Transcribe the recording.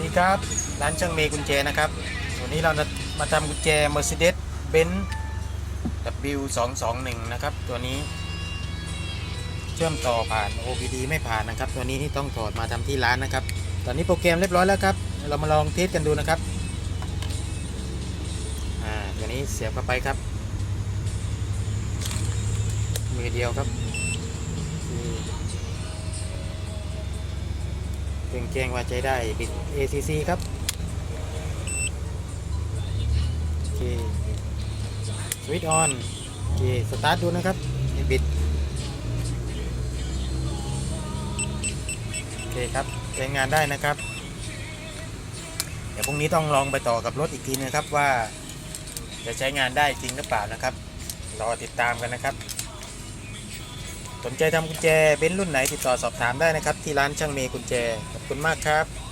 ดีครับ ร้านช่างเมย์กุญแจนะครับวันนี้เราจะมาทำกุญแจ Mercedes Benz W221 นะครับ ตัวนี้ เชื่อมต่อผ่าน OBD ไม่ผ่านนะครับ ตัวนี้ที่ต้องถอดมาทำที่ร้านนะครับ ตอนนี้โปรแกรมเรียบร้อยแล้วครับ เรามาลองเทสกันดูนะครับอ่าตัวนี้เสียบเข้าไปครับ มือเดียวครับ เพิ่งแจ้งว่าใช้ได้บิด ACC ครับโอเคสวิตช์ออนโอเคสตาร์ทดูนะครับนี่บิดโอเคครับใช้งานได้นะครับ เดี๋ยวพรุ่งนี้ต้องลองไปต่อกับรถอีกทีนะครับว่า จะใช้งานได้จริงหรือเปล่านะครับรอติดตามกันนะครับ สนใจทำกุญแจเบนซ์รุ่นไหนติดต่อสอบถามได้นะครับ ที่ร้านช่างเมย์กุญแจ ขอบคุณมากครับ